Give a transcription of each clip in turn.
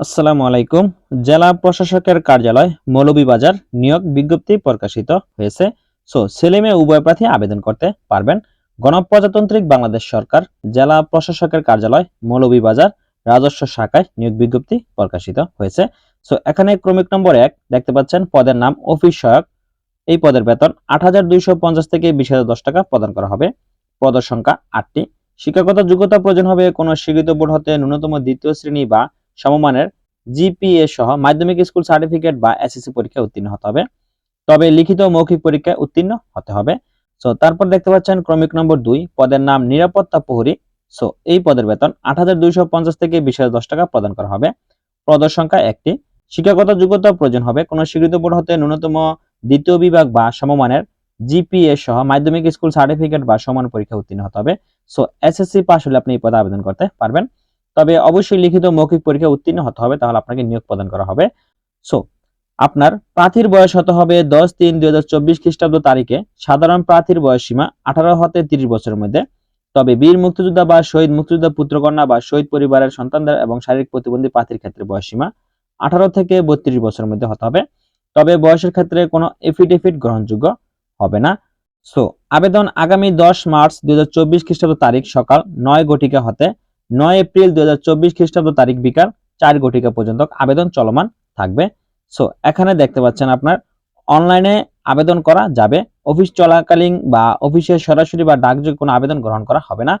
আসসালামু আলাইকুম। জেলা প্রশাসকের কার্যালয়, মৌলভীবাজার, নিয়োগ বিজ্ঞপ্তি প্রকাশিত হয়েছে। সো ছেলে মেয়ে উভয় প্রার্থী আবেদন করতে পারবেন। গণপ্রজাতান্ত্রিক বাংলাদেশ সরকার, জেলা প্রশাসকের কার্যালয়, মৌলভীবাজার, রাজস্ব শাখায় নিয়োগ বিজ্ঞপ্তি প্রকাশিত হয়েছে। সো, এখানে ক্রমিক নম্বর এক দেখতে পাচ্ছেন, পদের নাম অফিস সহায়ক। এই পদের বেতন আট হাজার দুইশো পঞ্চাশ থেকে বিশ হাজার টাকা প্রদান করা হবে। পদের সংখ্যা আটটি। শিক্ষাগত যোগ্যতা প্রয়োজন হবে কোনো স্বীকৃত বোর্ড হতে ন্যূনতম দ্বিতীয় শ্রেণি বা সমমানের জিপিএ সহ মাধ্যমিক স্কুল সার্টিফিকেট বা এসএসসি পরীক্ষায় উত্তীর্ণ হতে হবে। তবে লিখিত মৌখিক পরীক্ষায় উত্তীর্ণ হতে হবে। সো তারপর দেখতে পাচ্ছেন ক্রমিক নম্বর দুই, পদের নাম নিরাপত্তা প্রহরী। সো এই পদের বেতন আট হাজার দুইশো পঞ্চাশ থেকে বিশ টাকা প্রদান করা হবে। পদের সংখ্যা একটি। শিক্ষাগত যোগ্যতা প্রয়োজন হবে। কোনো স্বীকৃত বোর্ড হতে ন্যূনতম দ্বিতীয় বিভাগ বা সমমানের জিপিএ সহ মাধ্যমিক স্কুল সার্টিফিকেট বা সমান পরীক্ষা উত্তীর্ণ হতে হবে। সো এসএসসি পাস হলে আপনি এই পদে আবেদন করতে পারবেন। তবে অবশ্যই লিখিত মৌখিক পরীক্ষা উত্তীর্ণ হতে হবে, তাহলে আপনাকে নিয়োগ প্রদান করা হবে। সো আপনার প্রার্থীর বয়স হতে হবে? দশ তিন দুই হাজার চব্বিশ খ্রিস্টাব্দ তারিখে। সাধারণ প্রার্থীর বয়স সীমা আঠারো হতে তিরিশ বছরের মধ্যে। তবে বীর মুক্তিযোদ্ধা বা শহীদ মুক্তিযোদ্ধা পুত্রকন্যা বা শহীদ পরিবারের সন্তানদের এবং শারীরিক প্রতিবন্ধী প্রার্থীর ক্ষেত্রে বয়স সীমা আঠারো থেকে বত্রিশ বছরের মধ্যে হতে হবে। তবে বয়সের ক্ষেত্রে কোনো এফিডেভিট গ্রহণযোগ্য হবে না। সো আবেদন আগামী দশ মার্চ দুই হাজার চব্বিশ খ্রিস্টাব্দ তারিখ সকাল নয় ঘটিকা হতে নয় এপ্রিল দুই হাজার চব্বিশ খ্রিস্টাব্দ তারিখ বিকাল চার ঘটিকা পর্যন্ত আবেদন চলমান থাকবে। সো এখানে দেখতে পাচ্ছেন আপনার, অনলাইনে আবেদন করা যাবে। অফিস চলাকালীন বা অফিসে সরাসরি বা ডাকযোগে কোনো আবেদন গ্রহণ করা হবে না।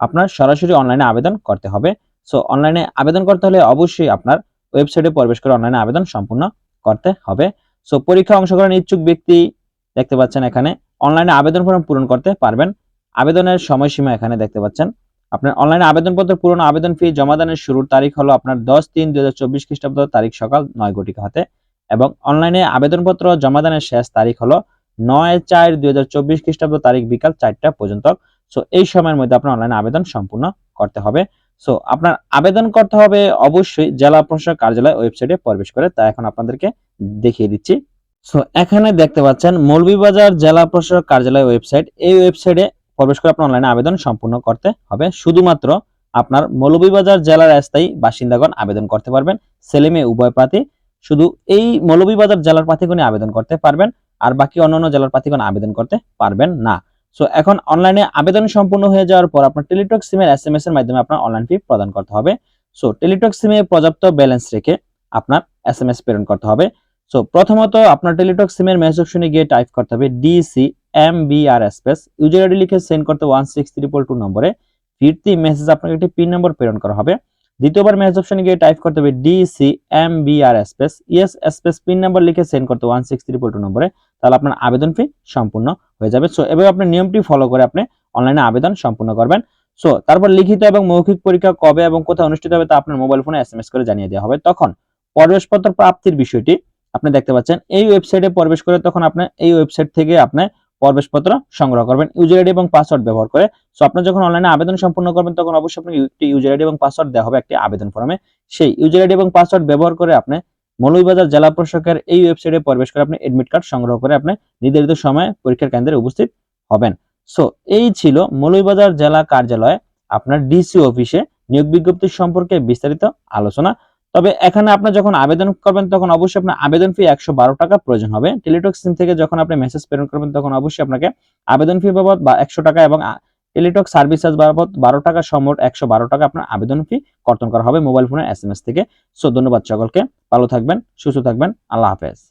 আপনার সরাসরি অনলাইনে আবেদন করতে হবে। সো অনলাইনে আবেদন করতে হলে অবশ্যই আপনার ওয়েবসাইটে প্রবেশ করে অনলাইনে আবেদন সম্পূর্ণ করতে হবে। সো পরীক্ষা অংশগ্রহণ ইচ্ছুক ব্যক্তি, দেখতে পাচ্ছেন এখানে, অনলাইনে আবেদন ফর্ম পূরণ করতে পারবেন। আবেদনের সময়সীমা এখানে দেখতে পাচ্ছেন আপনার অনলাইনে আবেদনপত্র পূরণ আবেদন ফি জমাদানের শুরুর তারিখ হলো আপনার দশ তিন দুই হাজার চব্বিশ খ্রিস্টাব্দ, তারিখ সকাল নয় ঘটিকা হাতে। এবং অনলাইনে আবেদনপত্র, জমাদানের শেষ তারিখ হলো নয় চার দুই হাজার চব্বিশ খ্রিস্টাব্দ, তারিখ বিকাল চারটা পর্যন্ত। সো এই সময়ের মধ্যে আপনার অনলাইনে আবেদন সম্পূর্ণ করতে হবে। সো আপনার আবেদন করতে হবে অবশ্যই জেলা প্রশাসক কার্যালয় ওয়েবসাইটে প্রবেশ করে। তা এখন আপনাদেরকে দেখিয়ে দিচ্ছি। সো এখানে দেখতে পাচ্ছেন মৌলভীবাজার জেলা প্রশাসক কার্যালয় ওয়েবসাইট। এই ওয়েবসাইটে প্রবেশ করে আপনার অনলাইনে আবেদন সম্পূর্ণ করতে হবে। শুধুমাত্র আপনার মৌলভীবাজার জেলার স্থায়ী বাসিন্দাগণ আবেদন করতে পারবেন। ছেলে মেয়ে উভয় প্রার্থী শুধু এই মৌলভীবাজার জেলার প্রার্থীগণই আবেদন করতে পারবেন, আর বাকি অন্যান্য জেলার প্রার্থীগণ আবেদন করতে পারবেন না। সো এখন অনলাইনে আবেদন সম্পূর্ণ হয়ে যাওয়ার পর আপনার টেলিটক সিমের এস এম এস এর মাধ্যমে আপনার অনলাইন ফি প্রদান করতে হবে। সো টেলিটক সিমে পর্যাপ্ত ব্যালেন্স রেখে আপনার এস এম এস প্রেরণ করতে হবে। সো প্রথমত আপনার টেলিটক সিমের মেসেজ অপশনে গিয়ে টাইপ করতে হবে DC M B R space user ID লিখে সেন্ড করতে ওয়ান সিক্স ট্রিপল টু নম্বরে। ফিরতি মেসেজ আপনাকে একটি পিন নম্বর প্রেরণ করা হবে। দ্বিতীয়বার মেসেজ অপশনে গিয়ে টাইপ করতে হবে DC M B R space ES space pin number লিখে সেন্ড করতে ওয়ান সিক্স ট্রিপল টু নম্বরে। তাহলে আপনার আবেদন ফি সম্পূর্ণ হয়ে যাবে। সো এভাবে আপনি নিয়মটি ফলো করে আপনি অনলাইনে আবেদন সম্পূর্ণ করবেন। সো তারপর লিখিত এবং মৌখিক পরীক্ষা কবে এবং কোথায় অনুষ্ঠিত হবে তা আপনার মোবাইল ফোনে এস করে জানিয়ে দেওয়া হবে। তখন প্রবেশপত্র প্রাপ্তির বিষয়টি আপনি দেখতে পাচ্ছেন। এই ওয়েবসাইটে প্রবেশ করে তখন আপনি এই ওয়েবসাইট থেকে আপনি প্রবেশপত্র সংগ্রহ করবেন। ইউজার আইডি এবং পাসওয়ার্ড ব্যবহার করে। সো আপনি যখন অনলাইনে আবেদন সম্পূর্ণ করবেন, তখন অবশ্যই আপনাকে একটি ইউজার আইডি এবং পাসওয়ার্ড দেওয়া হবে একটি আবেদন ফর্মে সেই ইউজার আইডি এবং পাসওয়ার্ড ব্যবহার করে আপনি মৌলভীবাজার জেলা প্রশাসকের এই ওয়েবসাইটে প্রবেশ করে আপনি এডমিট কার্ড সংগ্রহ করে আপনি নির্ধারিত সময়ে পরীক্ষার কেন্দ্রে উপস্থিত হবেন। সো এই ছিল মৌলভীবাজার জেলা কার্যালয়ে আপনার ডিসি অফিসে নিয়োগ বিজ্ঞপ্তি সম্পর্কে বিস্তারিত আলোচনা। তবে এখানে আপনি যখন আবেদন করবেন, তখন অবশ্যই আপনার আবেদন ফি একশো বারো টাকা প্রয়োজন হবে। টেলিটক সিম থেকে যখন আপনি মেসেজ প্রেরণ করবেন, তখন অবশ্যই আপনাকে আবেদন ফি বাবদ বা একশো টাকা এবং টেলিটক সার্ভিসেস বাবদ বারো টাকা সমোট একশো বারো টাকা আপনার আবেদন ফি কর্তন করা হবে মোবাইল ফোনের এস থেকে। সো, ধন্যবাদ সকলকে। ভালো থাকবেন, সুস্থ থাকবেন। আল্লাহ হাফেজ।